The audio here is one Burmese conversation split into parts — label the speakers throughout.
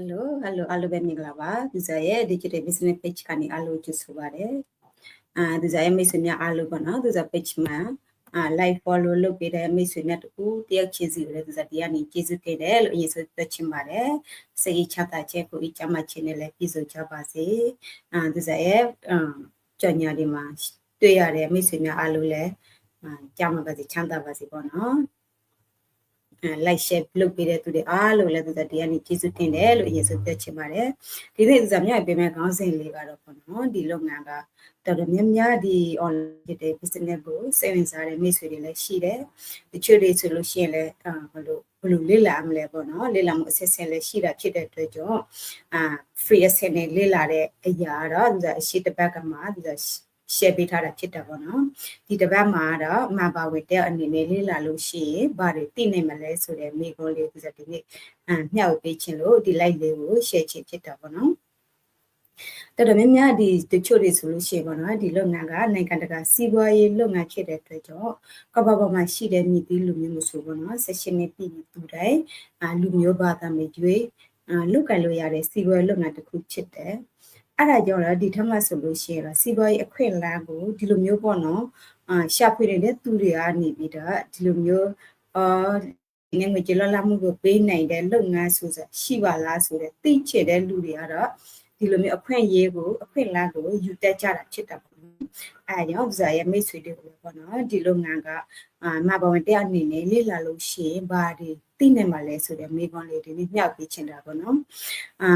Speaker 1: Hello hello အားလုံးပဲမင်္ဂလာပါသူစားရဲ့ digital business page ကနေအားလုံးကြိုဆိုပါရစေအာသူစားရဲ့မိတ်ဆွေများအားလုံးပေါ့နော်သူစား page မှာအာ live follow လုပ်ပေးတဲ့မိတ်ဆွေများတူတယောက်ချင်းစီကိုလည်းသူစားတရားနေကျေးဇူးတင်တယ်လို့အရင်ဆိုပြောချင်ပါတယ်စိတ်ချမ်းသာခြင်းကိုအကြမ်းမှခြင်းနဲ့လည်းပြည့်စုံကြပါစေအာသူစားရဲ့အာကြော်ညာဒီမှာတွေ့ရတဲ့မိတ်ဆွေများအားလုံးလည်းအာကြမ်းမှပါစေချမ်းသာပါစေပေါ့နော်အဲ like share လုပ်ပေးတဲ့သူတွေအားလုံးလည်းသူတို့တရားနေကျေးဇူးတင်တယ်လို့အရင်ဆုံးပြောချင်ပါတယ်ဒီနေ့သူစားမြတ်ပေးမဲ့ခေါင်းစဉ်လေးကတော့ပေါ့နော်ဒီလုပ်ငန်းကတော်တော်များများဒီ online ဖြစ်တဲ့ business ကိုစိတ်ဝင်စားတဲ့မိတ်ဆွေတွေလည်းရှိတယ်တချို့တွေဆိုလို့ရှိရင်လည်းအာဘလို့ဘလို့လေ့လာမလဲပေါ့နော်လေ့လာမှုအဆက်ဆက်လည်းရှိတာဖြစ်တဲ့အတွက်ကြောင့်အာ free access နဲ့လေ့လာတဲ့အရာတော့သူကအရှိတစ်ပတ်ကမှသူက share ပေးထားတာဖြစ်တာပေါ့နော်ဒီတစ်ပတ်မှာတော့မဘာဝေတဲ့အနေနဲ့လေးလာလို့ရှိရင်ဘာတွေသိနိုင်မလဲဆိုတဲ့မိကုန်းလေးဒီစဒီနေ့အမ်မျှဝေပေးခြင်းလို့ဒီ live လေးကို share ခြင်းဖြစ်တာပေါ့နော်တော်တော်များများဒီတချို့တွေဆိုလို့ရှိရင်ပေါ့နော်ဒီလုပ်ငန်းကနိုင်ငံတကာစီးပွားရေးလုပ်ငန်းဖြစ်တဲ့အတွက်ကြောင့်ကမ္ဘာပေါ်မှာရှိတဲ့မြည်သီးလူမျိုးမျိုးဆိုပေါ့နော် session နဲ့ပြည်သူတိုင်းအာလူမျိုးဘာသာမျိုးတွေအာလုတ်ကလို့ရတဲ့စီးပွားရေးလုပ်ငန်းတစ်ခုဖြစ်တယ် အဲ့ဒါကြောင့်လည်းဒီထက်မှဆိုလို့ရှိရင်တော့စီးပွားရေးအခွင့်အလမ်းကိုဒီလိုမျိုးပေါ့နော်အာရှာဖွေနေတဲ့သူတွေကနေပြီးတော့ဒီလိုမျိုးအာဒီငွေကြေးလောလာမှုကိုပေးနိုင်တဲ့လုပ်ငန်းဆိုဆိုရှိပါလားဆိုတဲ့သိချင်တဲ့လူတွေကတော့ဒီလိုမျိုးအခွင့်အရေးကိုအခွင့်အလမ်းကိုယူတက်ကြတာဖြစ်တာပေါ့နော်အဲကြောင့်ဇာရဲ့မိတ်ဆွေတွေကိုပေါ့နော်ဒီလုပ်ငန်းကအာမဘဝင်တရားအနေနဲ့လေ့လာလို့ရှိရင်ဘာတွေသိနေမှာလဲဆိုတဲ့မိကွန်လေးတွေမျှောက်ပေးချင်တာပေါ့နော်အာ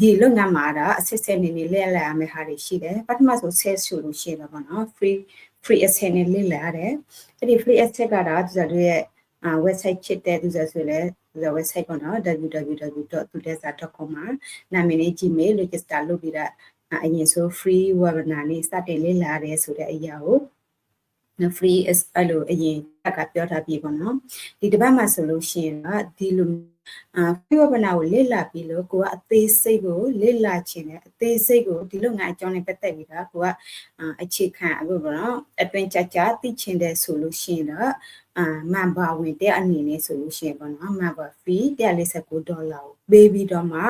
Speaker 1: ဒီလုပ်ငန်းမှာတော့အစစ်စစ်နေနေလဲလဲရမယ့်ဟာတွေရှိတယ်ပထမဆို sales ဆိုလို့ရှိရတော့ပေါ့နော် free free access နဲ့လဲလဲရတယ်အဲ့ဒီ free access ကတော့သူတို့ရဲ့အာ website ဖြစ်တဲ့သူဆိုဆိုလဲသူတို့ website ပေါ့နော် www.tudesa.com မှာနာမည်လေး Gmail register လုပ်ပြီးတော့အရင်ဆို free webinar လေးစတင်လေ့လာရဲဆိုတဲ့အရာကို free အဲ့လိုအရင်ကပြောထားပြီးပေါ့နော်ဒီတစ်ပတ်မှာဆိုလို့ရှိရင်တော့ဒီလို အာ free webinar ကိုလေ့လာပြီးလို့ကိုကအသေးစိတ်ကိုလေ့လာခြင်းနဲ့အသေးစိတ်ကိုဒီလိုငါအကြောင်းနဲ့ပတ်သက်ပြီးတော့ကိုကအခြေခံအခုပေါ့နော်အတွင်ကြကြသိချင်တယ်ဆိုလို့ရှိရင်တော့အာမန်ဘာဝင်တဲ့အနေနဲ့ဆိုလို့ရှိရင်ပေါ့နော်မန်ဘာ fee 149ဒေါ်လာကိုပေးပြီးတော့မှ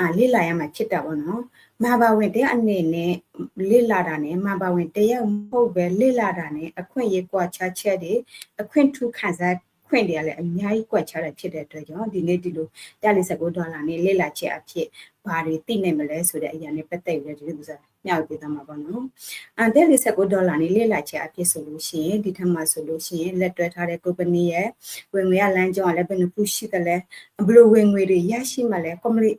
Speaker 1: အာလေ့လာရမှာဖြစ်တာပေါ့နော်မဘာဝင်တဲ့အနေနဲ့လေ့လာတာနဲ့မဘာဝင်တယောက်မဟုတ်ပဲလေ့လာတာနဲ့အခွင့်အရေးကွာခြားချက်တွေအခွင့်ထူးခံစား ခွင့်တွေကလည်းအများကြီးကွက်ချတာဖြစ်တဲ့အတွက်ကြောင့်ဒီနေ့ဒီလို149ဒေါ်လာနဲ့လေ့လာချက်အဖြစ်ဘာတွေသိနိုင်မလဲဆိုတဲ့အရာနဲ့ပတ်သက်ပြီးဒီလိုဆိုမျှဝေပေးသွားမှာပေါ့နော်။အန်149ဒေါ်လာနဲ့လေ့လာချက်အဖြစ်ဆိုလို့ရှိရင်ဒီထက်မှဆိုလို့ရှိရင်လက်တွဲထားတဲ့ company ရဲ့ဝင်ငွေရလမ်းကြောင်းကလည်းဘယ်နှခုရှိသလဲဘယ်လိုဝင်ငွေတွေရရှိမှလဲ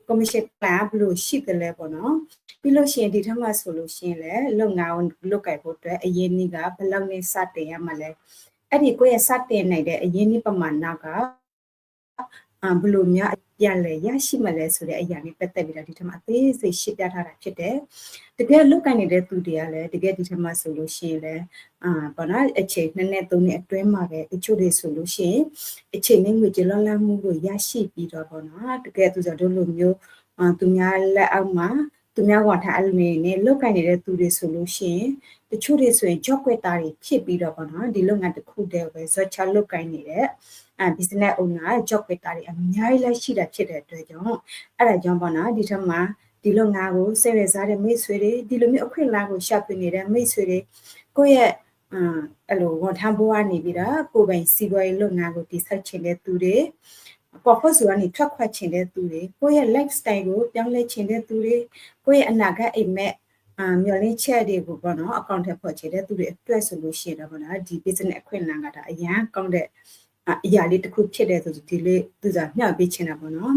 Speaker 1: commission plan ဘယ်လိုရှိသလဲပေါ့နော်။ပြီးလို့ရှိရင်ဒီထက်မှဆိုလို့ရှိရင်လည်းလုပ်ငန်းလုပ်ကိုင်ဖို့အတွက်အရင်နေ့ကဘယ်လောက်နဲ့စတင်ရမှလဲ။ အဲ့ဒီကိုယ့်ရဲ့စတင်နိုင်တဲ့အရင်းနှီးပမာဏကအဘလို့များပြန်လဲရရှိမလဲဆိုတဲ့အရာနဲ့ပတ်သက်ပြီးတော့ဒီထက်မှအသေးစိတ်ရှင်းပြထားတာဖြစ်တယ်။တကယ်လုတ်ကန်နေတဲ့သူတွေကလည်းတကယ်ဒီထက်မှဆိုလို့ရှိရင်လည်းအာဘာနာအချိန်နှစ်နဲ့သုံးနဲ့အတွင်းမှာပဲတချို့တွေဆိုလို့ရှိရင်အချိန်နဲ့ငွေကြေးလောလမှုကိုရရှိပြီးတော့ပေါ့နော်တကယ်သူဆိုတို့လိုမျိုးအာသူများလက်အောက်မှာ သူများကထားအဲ့လိုနေနဲ့လုတ်ကန်နေတဲ့သူတွေဆိုလို့ရှိရင်တချို့တွေဆိုရင် job ွက်သားတွေဖြစ်ပြီးတော့ပေါ့နော်ဒီလုပ်ငန်းတစ်ခုတည်းပဲဇော်ချလုပ်ကိုင်းနေတဲ့အဲ business owner job ွက်သားတွေအများကြီးလက်ရှိတာဖြစ်တဲ့အတွက်ကြောင့်အဲ့ဒါကြောင့်ပေါ့နော်ဒီထက်မှာဒီလုပ်ငန်းကိုစိတ်ရစားတဲ့မိတ်ဆွေတွေဒီလိုမျိုးအခွင့်အလမ်းကိုရှာဖွေနေတဲ့မိတ်ဆွေတွေကိုယ့်ရဲ့အမ်အဲ့လိုဝန်ထမ်းဘဝနေပြီးတော့ကိုယ်ပိုင်စီးပွားရေးလုပ်ငန်းကိုတည်ဆောက်ချင်တဲ့သူတွေ comfort zone ကနေထွက်ခွက်ချင်တဲ့သူတွေကိုယ့်ရဲ့ lifestyle ကိုပြောင်းလဲချင်တဲ့သူတွေကိုယ့်ရဲ့အနာဂတ်အိမ်မက်အာမျော်လင့်ချက်တွေကိုပေါ့နော်အကောင့်ထဲပေါ်ချတဲ့သူတွေအတွက်ဆိုလို့ရှိရင်တော့ပေါ့နော်ဒီ business အခွင့်အလမ်းကဒါအရန်ကောင်းတဲ့အရာလေးတစ်ခုဖြစ်တဲ့ဆိုဒီလေးသူစားမျှပေးချင်တာပေါ့နော်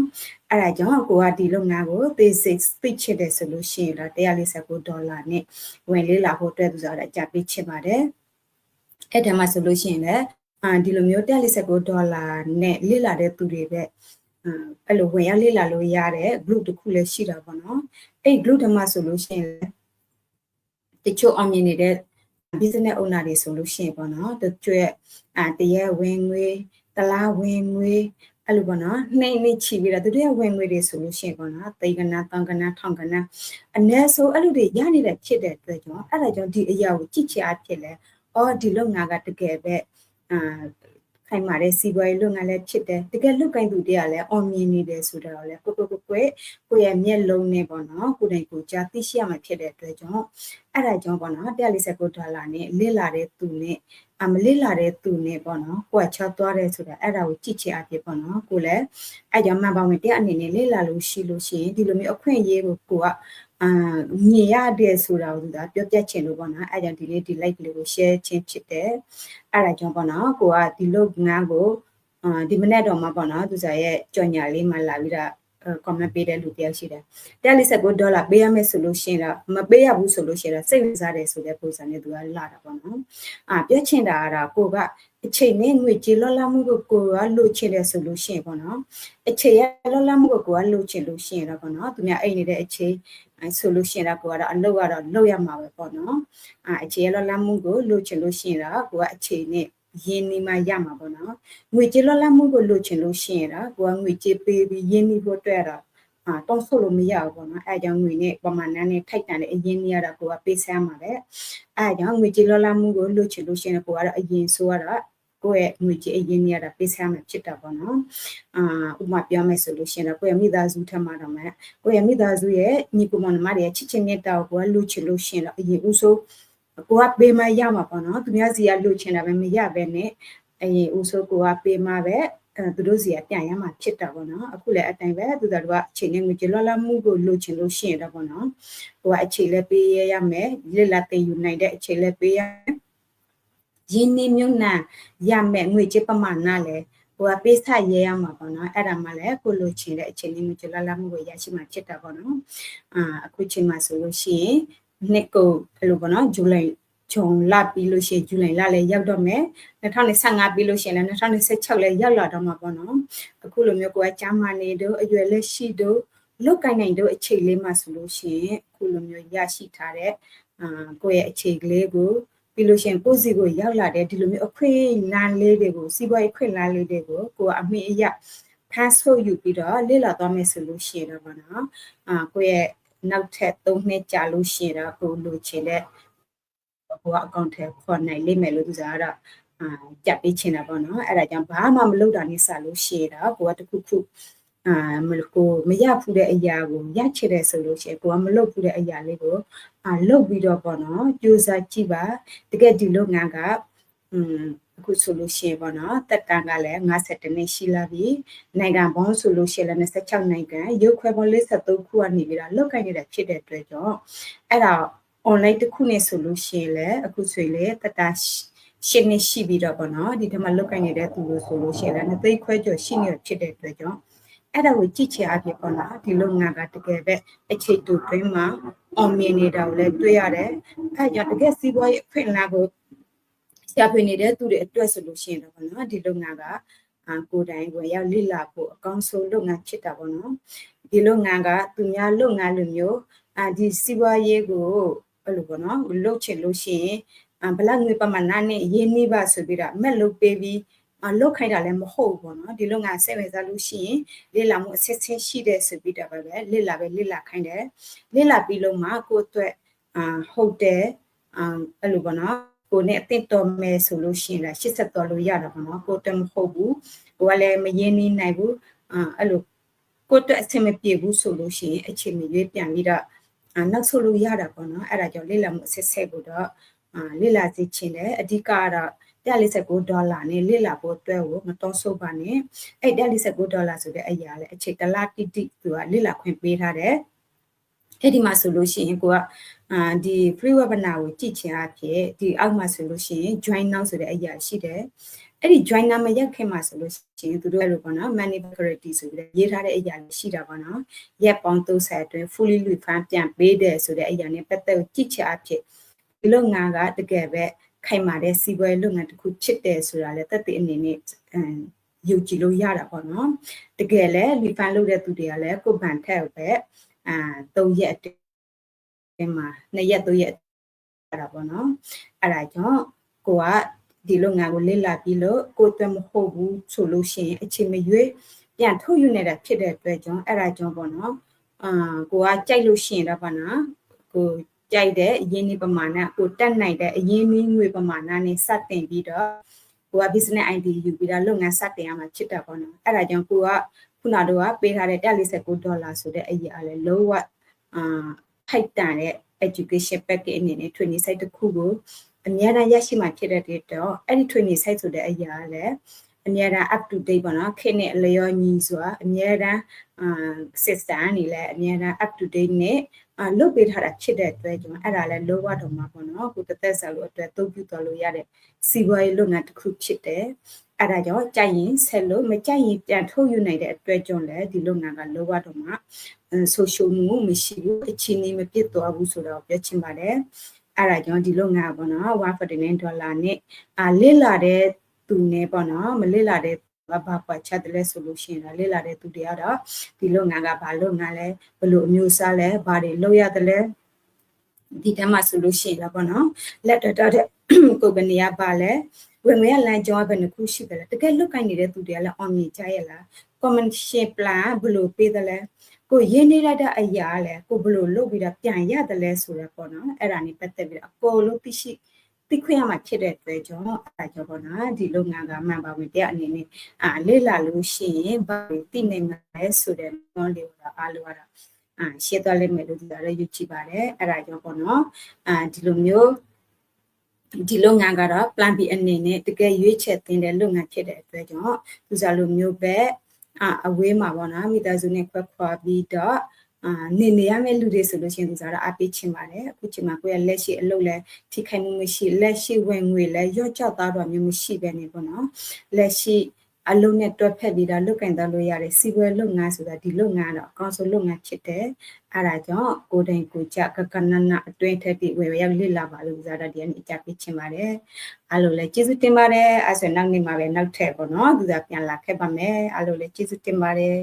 Speaker 1: အဲ့ဒါကြောင့်ကိုကဒီလုပ်ငန်းကို basic speech ချတဲ့ဆိုလို့ရှိရင်တော့149ဒေါ်လာနဲ့ဝင်လေးလာဖို့အတွက်သူစားအကြပေးချင်ပါတယ်အဲ့ဒါမှဆိုလို့ရှိရင်လည်း အာဒီလိုမျိုး149ဒေါ်လာနဲ့လေ့လာတဲ့သူတွေပဲအဲ့လိုဝင်ရလေ့လာလို့ရတဲ့ group တစ်ခုလည်းရှိတာပေါ့နော်အဲ့ group တမှာဆိုလို့ရှိရင်တချို့အောင်မြင်နေတဲ့ business owner တွေဆိုလို့ရှိရင်ပေါ့နော်တချို့ရဲ့အာတရက်ဝင်ငွေတလားဝင်ငွေအဲ့လိုပေါ့နော်နှိမ့်နှိမ့်ချီပြီးတော့သူတို့ရဲ့ဝင်ငွေတွေဆိုလို့ရှိရင်ပေါ့နော်သိကနာတန်ကနာထောင်ကနာအ ਨੇ ဆိုအဲ့လိုတွေရနေတဲ့ဖြစ်တဲ့အတွက်ကြောင့်အဲ့ဒါကြောင့်ဒီအရာကိုကြည့်ချအဖြစ်လဲအော်ဒီလုပ်ငန်းကတကယ်ပဲ အာခခိုင်မာတဲ့စီးပွားရေးလုပ်ငန်းလည်းဖြစ်တယ်တကယ်လုတ်ကိုင်းသူတွေကလည်းအောင်မြင်နေတယ်ဆိုတော့လေကိုကိုကိုကိုကိုရဲ့မျက်လုံးနဲ့ပေါ့နော်ကိုတိုင်ကိုကြားသိရှိရမှာဖြစ်တဲ့အတွက်ကြောင့်အဲ့ဒါကြောင့်ပေါ့နော်149ဒေါ်လာနဲ့လစ်လာတဲ့သူနဲ့အမလစ်လာတဲ့သူနဲ့ပေါ့နော်ကိုကချောက်သွားတယ်ဆိုတာအဲ့ဒါကိုကြည့်ချင်အဖြစ်ပေါ့နော်ကိုလည်းအဲ့ကြောင့်မှန်ပါဝင်တဲ့အနေနဲ့လစ်လာလို့ရှိလို့ရှိရင်ဒီလိုမျိုးအခွင့်အရေးကိုကိုကအာမြင်ရတယ်ဆိုတာကိုသူကပြောပြချင်လို့ပေါ့နော်အဲကြောင့်ဒီလေးဒီ like လေးကို share ခြင်းဖြစ်တယ်အဲဒါကြောင့်ပေါ့နော်ကိုကဒီလုပ်ငန်းကိုအာဒီမနေ့တော့မှပေါ့နော်သူစားရဲ့ကြော်ညာလေးမှလာပြီးတော့ comment ပေးတဲ့လူတယောက်ရှိတယ်149ဒေါ်လာပေးရမယ်ဆိုလို့ရှိရင်တော့မပေးရဘူးဆိုလို့ရှိရင်စိတ်ဝင်စားတယ်ဆိုတဲ့ပုံစံနဲ့သူကလာတာပေါ့နော်အာပြချင်တာကတော့ကိုကအချိန်နဲ့ငွေကြေးလောလမှုကိုကိုကလိုချင်တယ်ဆိုလို့ရှိရင်ပေါ့နော်အချိန်ရလောလမှုကိုကိုကလိုချင်လို့ရှိရင်တော့ပေါ့နော်သူများအိမ်နေတဲ့အချိန်ဆိုလို့ရှိရင်တော့ကိုကတော့အလုပ်ကတော့လုပ်ရမှာပဲပေါ့နော်အာအချိန်ရလောလမှုကိုလိုချင်လို့ရှိရင်တော့ကိုကအချိန်နဲ့ ရင်းနှီးမှရမှာပေါ့နော်ငွေကြေးလောလမှုကိုလိုချင်လို့ရှိရင်တော့ကိုကငွေကြေးပေးပြီးရင်းနှီးဖို့အတွက်တော့အာတောင်းဆိုလို့မရဘူးပေါ့နော်အဲအကြောင်းငွေနဲ့ပမာဏနဲ့ထိုက်တန်တဲ့အရင်ကြီးရတော့ကိုကပေးဆမ်းမှာပဲအဲအကြောင်းငွေကြေးလောလမှုကိုလိုချင်လို့ရှိရင်ကိုကတော့အရင်ဆိုရတော့ကိုယ့်ရဲ့ငွေကြေးအရင်ကြီးရတာပေးဆမ်းမှာဖြစ်တာပေါ့နော်အာဥပမာပြောမယ်ဆိုလို့ရှိရင်တော့ကိုယ့်ရဲ့မိသားစုထက်မှတော့မှကိုယ့်ရဲ့မိသားစုရဲ့ညီကိုမောင်နှမတွေရဲ့ချစ်ချင်းမြတ်တာကိုကလိုချင်လို့ရှိရင်တော့အရင်ဦးဆုံး ကိုကပေးမရမှာပေါ့နော်သူများစီကလိုချင်တာပဲမရပဲနဲ့အရင်ဦးဆုံးကိုကပေးမှာပဲအဲသူတို့စီကပြန်ရမှာဖြစ်တာပေါ့နော်အခုလည်းအတိုင်းပဲသူတို့ကအချိန်နဲ့ငွေကြေးလောလမှုကိုလိုချင်လို့ရှိရင်တော့ပေါ့နော်ကိုကအချိန်လည်းပေးရရမယ်လက်လက်သိယူနိုင်တဲ့အချိန်လည်းပေးရရင်းနှီးမြုံနှံရမယ်ငွေကြေးပမာဏလည်းကိုကပေးဆက်ရဲရမှာပေါ့နော်အဲ့ဒါမှလည်းကိုလိုချင်တဲ့အချိန်လေးမျိုးကြလလမှုကိုရရှိမှာဖြစ်တာပေါ့နော်အာအခုချိန်မှာဆိုလို့ရှိရင် နှစ်ကိုဘယ်လိုပေါ့နော်ဇူလိုင်ဂျုံလပြီးလို့ရှိရင်ဇူလိုင်လလည်းရောက်တော့မယ်2025ပြီးလို့ရှိရင်လည်း2026လည်းရောက်လာတော့မှာပေါ့နော်အခုလိုမျိုးကိုကကြားမနေတို့အရွယ်လက်ရှိတို့လုတ်ကိုင်းနိုင်တို့အခြေလေးမှာဆိုလို့ရှိရင်အခုလိုမျိုးရရှိထားတဲ့အာကိုယ့်ရဲ့အခြေကလေးကိုပြီးလို့ရှိရင်ကိုယ့်စီကိုရောက်လာတဲ့ဒီလိုမျိုးအခွင့်အလမ်းလေးတွေကိုစီးပွားရေးခွင့်လမ်းလေးတွေကိုကိုကအမိအရ pass ထုတ်ယူပြီးတော့လေ့လာသွားမယ်ဆိုလို့ရှိရင်တော့ဗောနော်အာကိုယ့်ရဲ့ နောက်ထပ်3နှစ်ကြာလို့ရှိရင်တော့ကိုလိုချင်တဲ့ဟိုအကောင့်ထဲခေါ်နိုင်လိမ့်မယ်လို့သူစားကတော့အာကြက်ပေးချင်တာပေါ့နော်အဲ့ဒါကြောင့်ဘာမှမလုပ်တာနဲ့စလို့ရှိရတာကိုကတခုခုအာမလို့ကိုမရဖူးတဲ့အရာကိုရချစ်တယ်ဆိုလို့ရှိရင်ကိုကမလုပ်ဖူးတဲ့အရာလေးကိုအာလုပ်ပြီးတော့ပေါ့နော်ကြိုးစားကြည့်ပါတကယ်ဒီလုပ်ငန်းကอืม အခုဆိုလို့ရှိရင်ပေါ့နော်တက်တန်ကလည်း52နှစ်ရှိလာပြီနိုင်ငံပေါင်းဆိုလို့ရှိရင်လည်း26နိုင်ငံရုပ်ခွဲပေါင်း53ခုကနေပြီးတော့လောက်ကိုင်းနေတာဖြစ်တဲ့အတွက်ကြောင့်အဲ့ဒါ online တစ်ခုနဲ့ဆိုလို့ရှိရင်လည်းအခုဆိုရင်လည်းတတရှင်းနေရှိပြီးတော့ပေါ့နော်ဒီထက်မှလောက်ကိုင်းနေတဲ့သူလို့ဆိုလို့ရှိရင်လည်းနှစ်သိန်းခွဲကျော်ရှိနေဖြစ်တဲ့အတွက်ကြောင့်အဲ့ဒါကိုကြည့်ချင်အဖြစ်ပေါ့နော်ဒီလုပ်ငန်းကတကယ်ပဲအခြေတူတွင်းမှာအောင်မြင်နေတာကိုလည်းတွေ့ရတယ်အဲ့ကြောင့်တကယ်စီးပွားရေးအခွင့်အလမ်းကို ဆရာဖွင့်နေတဲ့သူတွေအတွက်ဆိုလို့ရှိရင်တော့ပေါ့နော်ဒီလုပ်ငန်းကအာကိုယ်တိုင်ကိုရောက်လိလာဖို့အကောင်းဆုံးလုပ်ငန်းဖြစ်တာပေါ့နော်ဒီလုပ်ငန်းကသူများလုပ်ငန်းလိုမျိုးအာဒီစီးပွားရေးကိုအဲ့လိုပေါ့နော်လုပ်ချင်လို့ရှိရင်ဘလငွေပမာဏနဲ့ရင်းနှီးပါဆိုပြီးတော့အမက်လုပ်ပေးပြီးအလုတ်ခိုင်းတာလည်းမဟုတ်ဘူးပေါ့နော်ဒီလုပ်ငန်းစိတ်ဝင်စားလို့ရှိရင်လေ့လာမှုအစစ်စစ်ရှိတဲ့ဆိုပြီးတော့ပဲလေ့လာပဲလေ့လာခိုင်းတယ်လေ့လာပြီးလို့မှကိုယ့်အတွက်အာဟုတ်တယ်အာအဲ့လိုပေါ့နော် ကိုနဲ့အသင့်တော်မယ်ဆိုလို့ရှိရင်လည်း80တော်လို့ရတာပေါ့နော်ကိုတက်မဟုတ်ဘူးကိုကလည်းမရင်းနှီးနိုင်ဘူးအာအဲ့လိုကိုတက်အဆင်မပြေဘူးဆိုလို့ရှိရင်အချိန်မရွေးပြန်ပြီးတော့အာနောက်ဆုတ်လို့ရတာပေါ့နော်အဲ့ဒါကြောင့်လေ့လာမှုအစစ်စစ်ကိုတော့အာလေ့လာစီခြင်းတယ်အဓိကကတော့149ဒေါ်လာနဲ့လေ့လာဖို့အတွက်ကိုမတော်ဆုပ်ပါနဲ့အဲ့149ဒေါ်လာဆိုတဲ့အရာလေအချိန်တစ်လတိတိသူကလေ့လာခွင့်ပေးထားတယ် အဲ့ဒီမှာဆိုလို့ရှိရင်ကိုကအာဒီ free webinar ကိုကြည့်ချင်အဖြစ်ဒီအောက်မှာဆိုလို့ရှိရင် join now ဆိုတဲ့အရာရှိတယ်အဲ့ဒီ join now မရက်ခင်မှာဆိုလို့ရှိရင်သူတို့အဲ့လိုပေါ့နော် manipulatory ဆိုပြီးရေးထားတဲ့အရာရှိတာပေါ့နော်ရက်ပေါင်း30အတွင်း fully refund ပြန်ပေးတယ်ဆိုတဲ့အရာနဲ့ပတ်သက်ကိုကြည့်ချင်အဖြစ်ဒီလုပ်ငန်းကတကယ်ပဲခိုင်မာတဲ့စီးပွားရေးလုပ်ငန်းတစ်ခုဖြစ်တယ်ဆိုတာလည်းတက်တဲ့အနေနဲ့အမ်ယုံကြည်လို့ရတာပေါ့နော်တကယ်လဲ refund လုပ်တဲ့သူတွေကလည်းကိုဗန်ထက်ပဲ အာ3ရက်အတွင်းမှာ2ရက်3ရက်အဲ့ဒါပေါ့နော်အဲ့ဒါကြောင့်ကိုကဒီလုပ်ငန်းကိုလေ့လာပြီးလို့ကိုယ်အတွက်မဟုတ်ဘူးဆိုလို့ရှိရင်အချိန်မရွေးပြန်ထုတ်ယူနေတာဖြစ်တဲ့အတွက်ကြောင့်အဲ့ဒါကြောင့်ပေါ့နော်အာကိုကကြိုက်လို့ရှိရင်တော့ပေါ့နော်ကိုကြိုက်တဲ့အရင်းနှီးပမာဏကိုတက်နိုင်တဲ့အရင်းနှီးငွေပမာဏနဲ့စတင်ပြီးတော့ကိုက business ID ယူပြီးတော့လုပ်ငန်းစတင်ရမှာဖြစ်တာပေါ့နော်အဲ့ဒါကြောင့်ကိုက ခုနတော့ကပေးထားတဲ့149ဒေါ်လာဆိုတဲ့အရာလဲလောဝအာထိုက်တန်တဲ့ education package အနေနဲ့ training site တစ်ခုကိုအများအားရရှိမှဖြစ်တဲ့တော့အဲ့ဒီ training site ဆိုတဲ့အရာလဲအများအား up to date ပေါ့နော်ခေတ်နဲ့အလျော်ညီစွာအများအားအာ system အနေနဲ့အများအား up to date နဲ့အာလုတ်ပေးထားတာဖြစ်တဲ့အတွက်ကျွန်တော်အဲ့ဒါလဲ lower တော့မှာပေါ့နော်ကိုတသက်ဆက်လို့အတွက်သုံးပြုတော်လို့ရတဲ့စီးပွားရေးလုပ်ငန်းတစ်ခုဖြစ်တယ် အဲ့ဒါကြောင့်ကြိုက်ရင်ဆက်လို့မကြိုက်ရင်ပြန်ထုတ်ယူနိုင်တဲ့အတွက်ကြောင့်လည်းဒီလုပ်ငန်းက lower တော့မှာဆိုရှယ်မှုမရှိဘူးအချင်းကြီးမပြစ်သွားဘူးဆိုတော့ပြောချင်ပါတယ်အဲ့ဒါကြောင့်ဒီလုပ်ငန်းကပေါ့နော်149ဒေါ်လာနဲ့အာလစ်လာတဲ့သူနဲ့ပေါ့နော်မလစ်လာတဲ့ဘာဘာပွားချက်တယ်လဲဆိုလို့ရှိရင်လေ့လာတဲ့သူတွေကတော့ဒီလုပ်ငန်းကဘာလုပ်ငန်းလဲဘယ်လိုအမျိုးအစားလဲဘာတွေလုပ်ရတယ်လဲဒီတမ်းမှာဆိုလို့ရှိရင်လားပေါ့နော်လက်တော်တဲ့ကုမ္ပဏီကပါလဲ ဝင်ငွေလမ်းကြောင်းဘယ်နှခုရှိတယ်လဲတကယ်လုတ်ကိုင်းနေတဲ့သူတွေကလည်း on မြင်ကြရဲ့လား commission plan ဘယ်လိုပေးတယ်လဲကိုရင်းနေရတဲ့အရာလဲကိုဘယ်လိုလုပ်ပြီးတော့ပြန်ရတယ်လဲဆိုတော့ပေါ့နော်အဲ့ဒါနေပတ်သက်ပြီးတော့အကုန်လုံးသိရှိသိခွင့်ရမှာဖြစ်တဲ့အတွက်ကြောင့်အဲကြောင့်ပေါ့နော်ဒီလုပ်ငန်းကမှန်ပါဝင်တဲ့အနေနဲ့အာလေ့လာလို့ရှိရင်ဘာလို့သိနိုင်မလဲဆိုတဲ့နောလေးကိုအားလုံးကတော့အာရှင်းသွားလိမ့်မယ်လို့ဒီလိုယူကြည့်ပါတယ်အဲဒါကြောင့်ပေါ့နော်အာဒီလိုမျိုး ဒီလုပ်ငန်းကတော့ plan B အနေနဲ့တကယ်ရွေးချယ်တင်တဲ့လုပ်ငန်းဖြစ်တဲ့အတွက်ကြောင့်သူစားလိုမျိုးပဲအာအဝေးမှာပေါ့နော်မိသားစုနဲ့ခွဲခွာပြီးတော့အာနေနေရမယ့်လူတွေဆိုလို့ရှိရင်သူစားတော့အပိချင်ပါတယ်အခုချိန်မှာကိုယ့်ရဲ့လက်ရှိအလုပ်လဲထိခိုက်မှုမရှိလက်ရှိဝင်ငွေလဲရော့ကျသွားတော့မျိုးမရှိပဲနေပေါ့နော်လက်ရှိ အလုံးနဲ့တွက်ဖက်ပြီးတော့လုတ်ကင်တော့လို့ရတယ်စီပွဲလုပ်ငန်းဆိုတာဒီလုပ်ငန်းတော့အကောင်းဆုံးလုပ်ငန်းဖြစ်တယ်အဲဒါကြောင့်ကိုတိုင်ကိုကြကကနနအတွင်းထက်ပြီးဝယ်ရောက်လစ်လာပါလို့ဆိုတာဒီကနေအကြပေးချင်ပါတယ်အားလုံးလည်းကျေးဇူးတင်ပါတယ်အဲဆိုနောက်နေ့မှာပဲနောက်ထပ်ပေါ့နော်သူကပြန်လာခဲ့ပါမယ်အားလုံးလည်းကျေးဇူးတင်ပါတယ်